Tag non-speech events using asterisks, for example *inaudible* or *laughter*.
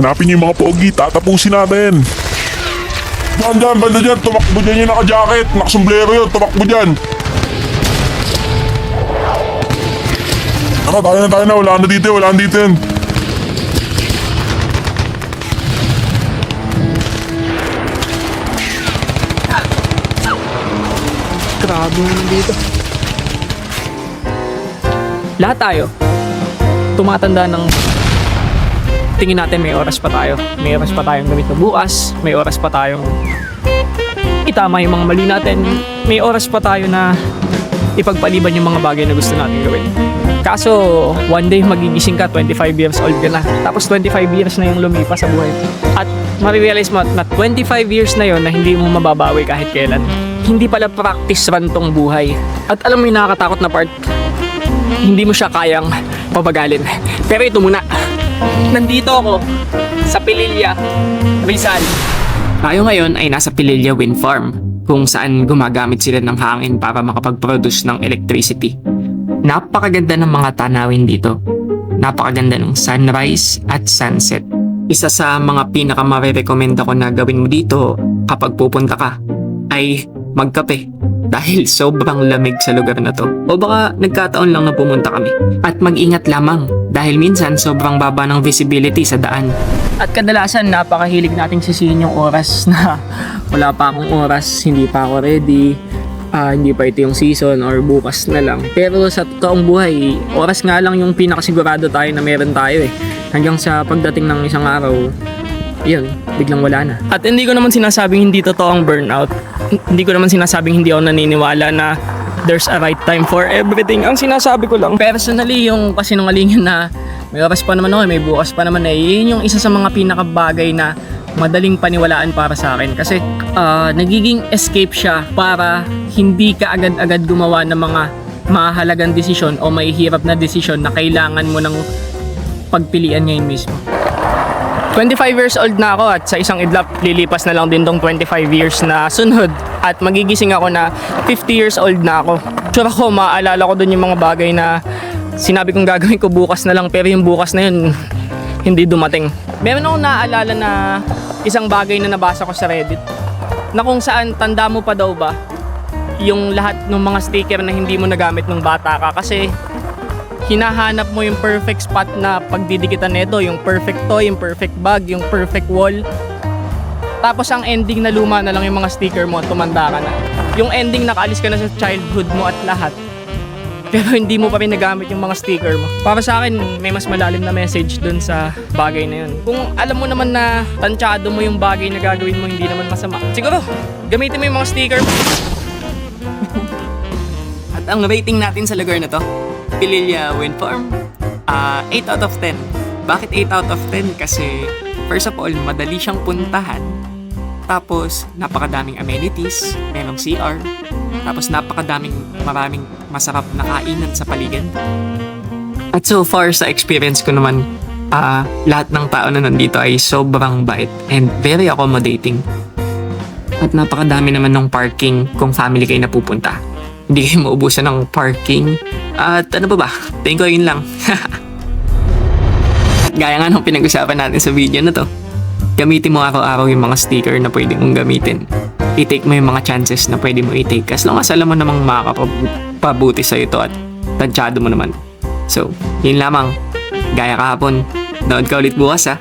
Hanapin niyo yung mga pogi, tatapusin natin. Dyan, dyan, banda dyan, tumakbo dyan yung naka-jacket, nakasombrero yun, tumakbo dyan. Tara, tayo na, tayo na, wala na dito, wala na dito yun. Grabe naman dito. Lahat tayo. Tumatanda ng tingin natin may oras pa tayo. May oras pa tayong gawin bukas. May oras pa tayong itama yung mga mali natin. May oras pa tayo na ipagpaliban yung mga bagay na gusto natin gawin. Kaso, one day magigising ka, 25 years old ka na. Tapos 25 years na yung lumipas sa buhay. At marirealize mo na 25 years na yon na hindi mo mababawi kahit kailan. Hindi pala practice run tong buhay. At alam mo yung nakakatakot na part, hindi mo siya kayang pabagalin. Pero ito muna, nandito ako sa Pililya, Rizal. Tayo ngayon ay nasa Pililya Wind Farm kung saan gumagamit sila ng hangin para makapag-produce ng electricity. Napakaganda ng mga tanawin dito. Napakaganda ng sunrise at sunset. Isa sa mga pinaka-marerekomenda ko na gawin mo dito kapag pupunta ka ay magkape dahil sobrang lamig sa lugar na to. O baka nagkataon lang na pumunta kami. At mag-ingat lamang dahil minsan sobrang baba ng visibility sa daan. At kadalasan napakahilig nating sisihin yung oras na *laughs* wala pa akong oras, hindi pa ako ready, ah, hindi pa ito yung season or bukas na lang. Pero sa totoong buhay, oras nga lang yung pinakasigurado tayo na meron tayo eh. Hanggang sa pagdating ng isang araw, yun, biglang wala na. At hindi ko naman sinasabing hindi totoo ang burnout. Hindi ko naman sinasabing hindi ako naniniwala na there's a right time for everything. Ang sinasabi ko lang, personally, yung kasinungalingan na may oras pa naman ako, may bukas pa naman eh. Yun yung isa sa mga pinakabagay na madaling paniwalaan para sa akin. Kasi ah, nagiging escape siya para hindi ka agad-agad gumawa ng mga mahalagang desisyon o may hirap na desisyon na kailangan mo ng pagpilian ngayon mismo. 25 years old na ako at sa isang idlap lilipas na lang din tong 25 years na sunod at magigising ako na 50 years old na ako. Sure ako, maaalala ko dun yung mga bagay na sinabi kong gagawin ko bukas na lang pero yung bukas na yun hindi dumating. Meron akong naaalala na isang bagay na nabasa ko sa Reddit na kung saan tanda mo pa daw ba yung lahat ng mga sticker na hindi mo nagamit nung bata ka kasi hinahanap mo yung perfect spot na pagdidikitan nito, yung perfect toy, yung perfect bag, yung perfect wall. Tapos ang ending na luma na lang yung mga sticker mo at tumanda ka na. Yung ending nakaalis ka na sa childhood mo at lahat. Pero hindi mo pa rin nagamit yung mga sticker mo. Para sa akin, may mas malalim na message dun sa bagay na yun. Kung alam mo naman na tansyado mo yung bagay na gagawin mo, hindi naman masama. Siguro, gamitin mo yung mga sticker mo. At ang rating natin sa lugar na to, Pililya Wind Farm, ah 8 out of 10. Bakit 8 out of 10? Kasi first of all, madali siyang puntahan. Tapos, napakadaming amenities, merong CR, tapos napakadaming maraming masarap na kainan sa paligid. At so far sa experience ko naman, ah lahat ng tao na nandito ay sobrang bait and very accommodating. At napakadami naman ng parking kung family kayo napupunta. Hindi kayo maubusan ng parking. At ano ba ba? Tingin ko yun lang. *laughs* Gaya nga ng pinag-usapan natin sa video na to, gamitin mo araw-araw yung mga sticker na pwede mong gamitin. I-take mo yung mga chances na pwede mo i-take as long as alam mo namang makakapabuti sa ito at tansyado mo naman. So, yun lamang. Gaya kahapon. Nood ka ulit bukas ha.